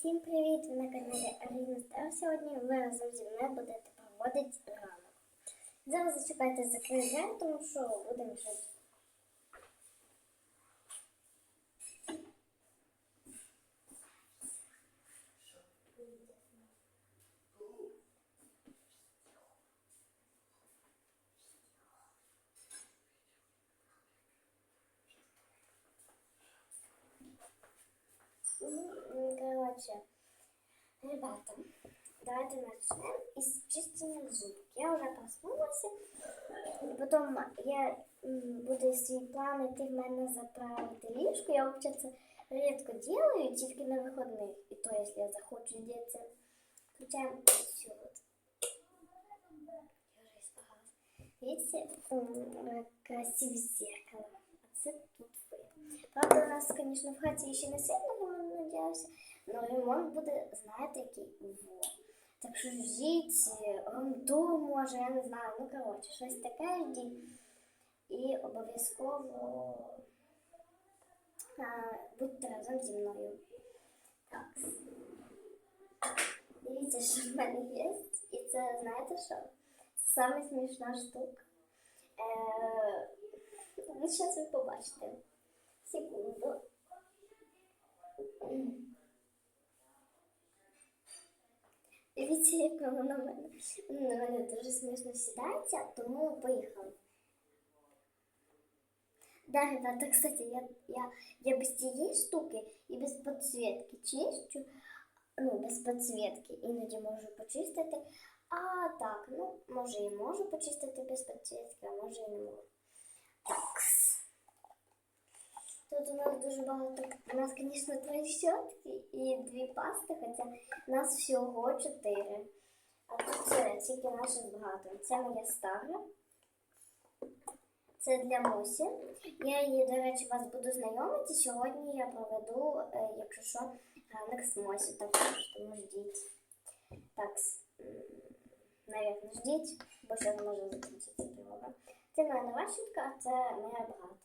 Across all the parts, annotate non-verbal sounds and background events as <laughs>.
Всім привіт! Ви на каналі Аріна Стар. Сьогодні ви разом зі мною будете проводити ранок. Зараз зачекайте закрити двері, тому що будемо жити. Ну, м, короче, ребята, давайте начнем із чистення зубок. Я вже проснулася, потім я м, буду свій план йти в мене заправити ліжко. Я взагалі це рідко делаю, тільки на вихідних. І то, якщо я захочу діти, включаємо все. от. Я вже испугалась. Видите, м, красиве зеркало. А це тут ви. Правда, у нас, звісно, в хаті ще не сильно ремонт надіявся, але ремонт буде, знаєте, який во. Так що ждіть, ремонту може, я не знаю, ну коротше, щось таке ждіть. І обов'язково будьте разом зі мною. Так. Дивіться, що в мене є. І це, знаєте що? Саме смішна штука. Е, ну, зараз ви побачите. Секунду. Дивіться, як воно на мене. Воно на мене дуже смішно сідається, тому поїхали. Да, ребята, кстати, я, я, я без цієї штуки і без підсвітки чищу. Ну, без підсвітки іноді можу почистити. А так, ну, може і можу почистити без підсвітки, а може і не можу. Так. Тут у нас дуже багато. У нас, звісно, три щотки і дві пасти, хоча у нас всього чотири. А тут це тільки наше братом. Це моя стара. Це для Мусі. Я її, до речі, вас буду знайомити. Сьогодні я проведу, е, якщо що, ранок з Мосі також, тому ждіть. Так, навіть ждіть, бо ще не закінчитися тривога. Це моя нова щітка, а це моя брат.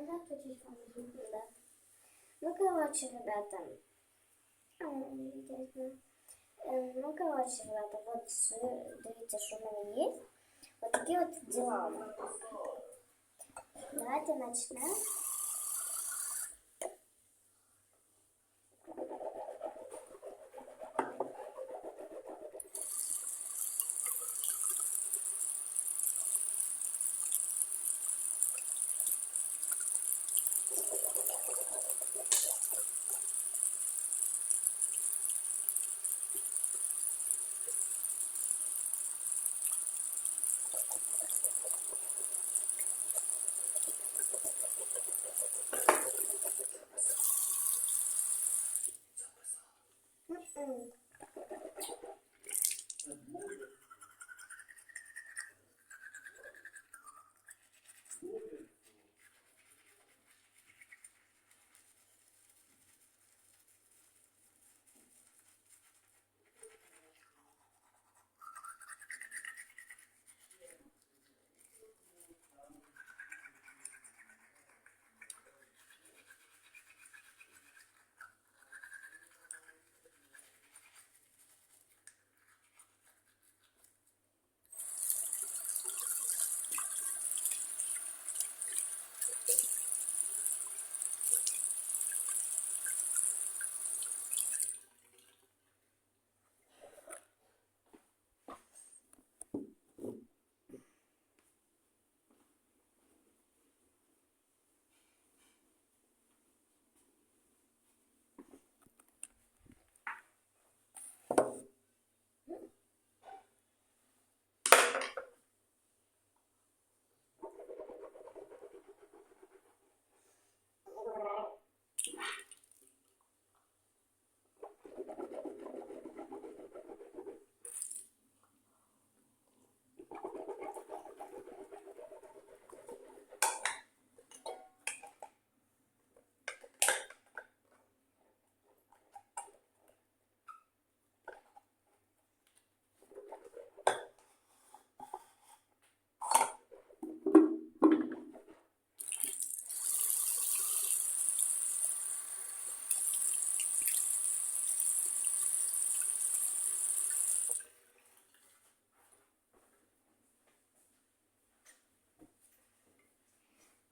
Да, тут есть да. Ну, короче, ребята. м, интересно. Э, Ну, короче, ребята, вот э, дивіться, що в мене є. Вот такі от дела у мене. Давайте начнемо.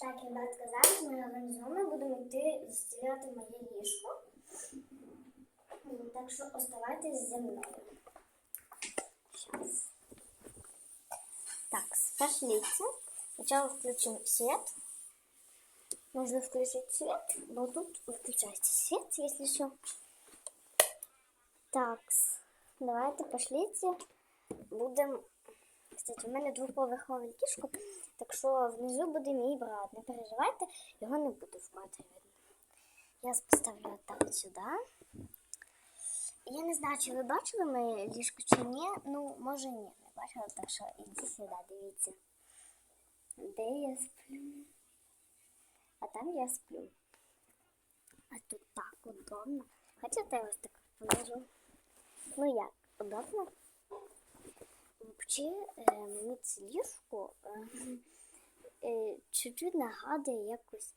Ребятка, зараз ми разом з вами будемо йти застеляти моє ліжко. М, Так що оставайтесь зі мною. Сейчас. Так, пошлите. Сначала включим свет. Нужно включить свет, но тут выключайте свет, если что. Так, давайте пошлите. Будем. Кстати, у мене двоповерхове ліжко, так що внизу буде мій брат. Не переживайте, його не буде в кадрі. Я поставлю так от сюди. Я не знаю, чи ви бачили моє ліжко чи ні. Ну, може ні, не бачила, так що ідіть сюди, дивіться. Де я сплю? А там я сплю. А тут так удобно. Хочете я вас так положу? Ну як, удобно? Взагалі, мені це ліжко чуть-чуть нагадує якось,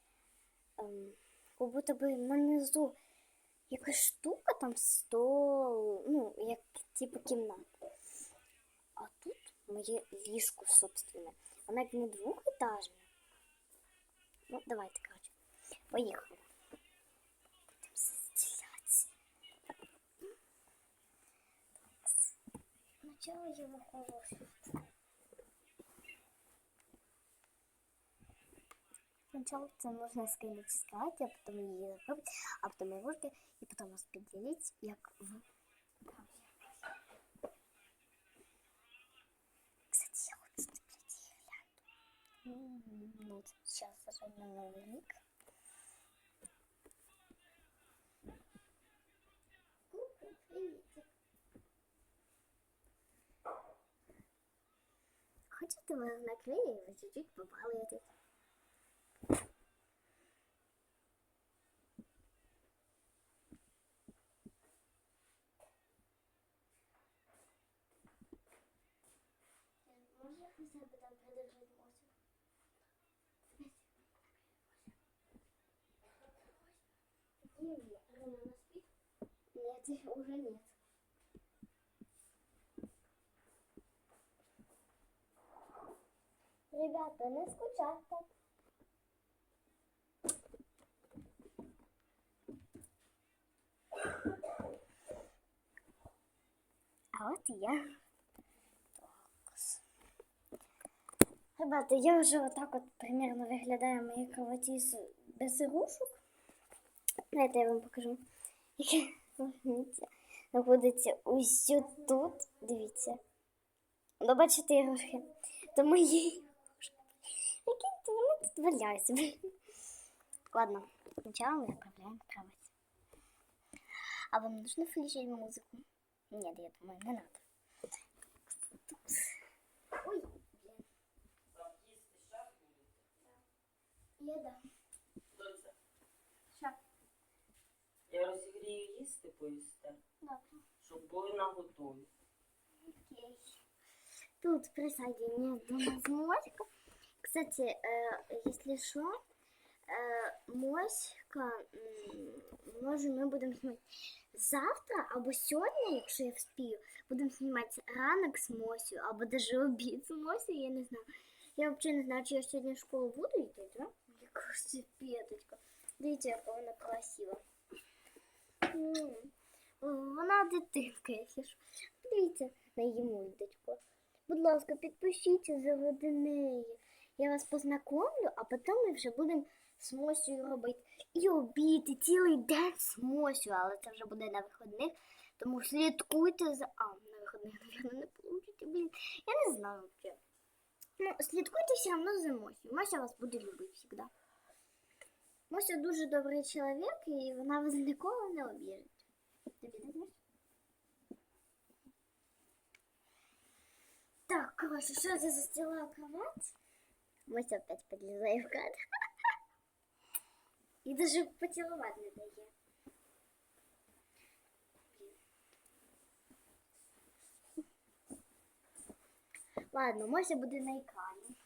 як будто би нанизу якась штука там стол, ну, як типу кімната. А тут моє ліжко собственне. Воно як не двохетажне. Ну, давайте, коротше. Поїхали. Сначала я выхожу. Сначала это нужно скинуть с кровати, а потом ее закрыть, а потом игрушки, и потом распределить, як в... Кстати, я хочу гирлянду. Ну, сейчас зажжем на новый лик. Хочете ви наклею, ви чуть-чуть побалуєтесь. Може хоча б там придержати мозок? Нет, Рона спит? Нет, <laughs> уже нет. Ребята, не скучайте. А от і я. Ребята, я вже отак от примерно виглядаю моя кроваті без ігрушок. Знаєте, я вам покажу. Яке <laughs> знаходиться ось тут. Дивіться. Ну, бачите ігрушки. То мої ігрушки. Які то вони тут валяються. Ладно, сначала мы отправляем в кровать. А вам нужно включить музыку? Нет, я думаю, не надо. Ой, блин. Там їсти щас буде. Я да. Доця, Ща. я розігрію їсти поїсти, Добре. щоб були на готові. Окей. Тут присоединение до нас моська. Кстати, э, если что, э, моська, може ми будемо знімати завтра або сьогодні, якщо я вспію, будемо знімати ранок з Мосю, або даже обід з Мосю, я не знаю. Я взагалі не знаю, чи я сьогодні в школу буду йти, да? Яка ж це п'яточка. Дивіться, яка вона красива. Вона дитинка, якщо що. Дивіться на її мордочку. Будь ласка, підпишіться заради неї. Я вас познакомлю, а потім ми вже будемо з Мосею робити і обід, і цілий день з Мосею, але це вже буде на вихідних. Тому слідкуйте за. А, на вихідних, мабуть, не получите, блін. Я не знаю взагалі. Ну, слідкуйте все одно за Мосею. Мося вас буде любити завжди. Мося дуже добрий чоловік, і вона вас ніколи не обіжить. Тобі не знаєш? Так, короче, что я застила кровать? Мася опять подлезает в кадр. <laughs> И даже поцеловать не дает. Ладно, Мося буде на екрані.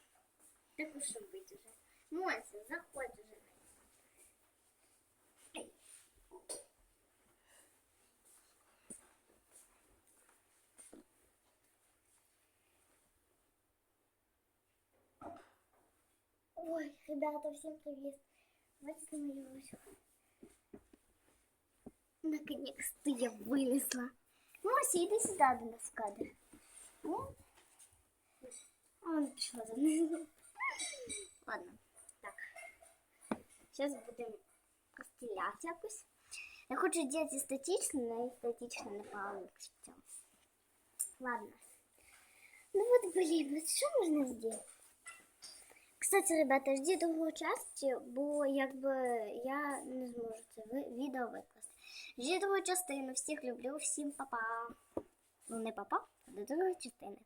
Так уж і бить уже. Мося, заходь Ой, ребята, всем привет. Вот ручку. Наконец-то я вылезла. Мося, иди сюда до нас в кадр. Ну, а он пришла за мной. Ладно, так. Сейчас будем стрелять якось. Я хочу делать статично, но и статично не получится. Ладно. Ну вот, блин, вот что можно сделать? Кстати, ребята, ждіть другої частини, бо якби я не зможу це відео викласти. Ждіть другу частину. Всіх люблю, всім па-па. Ну не па-па, а до другої частини.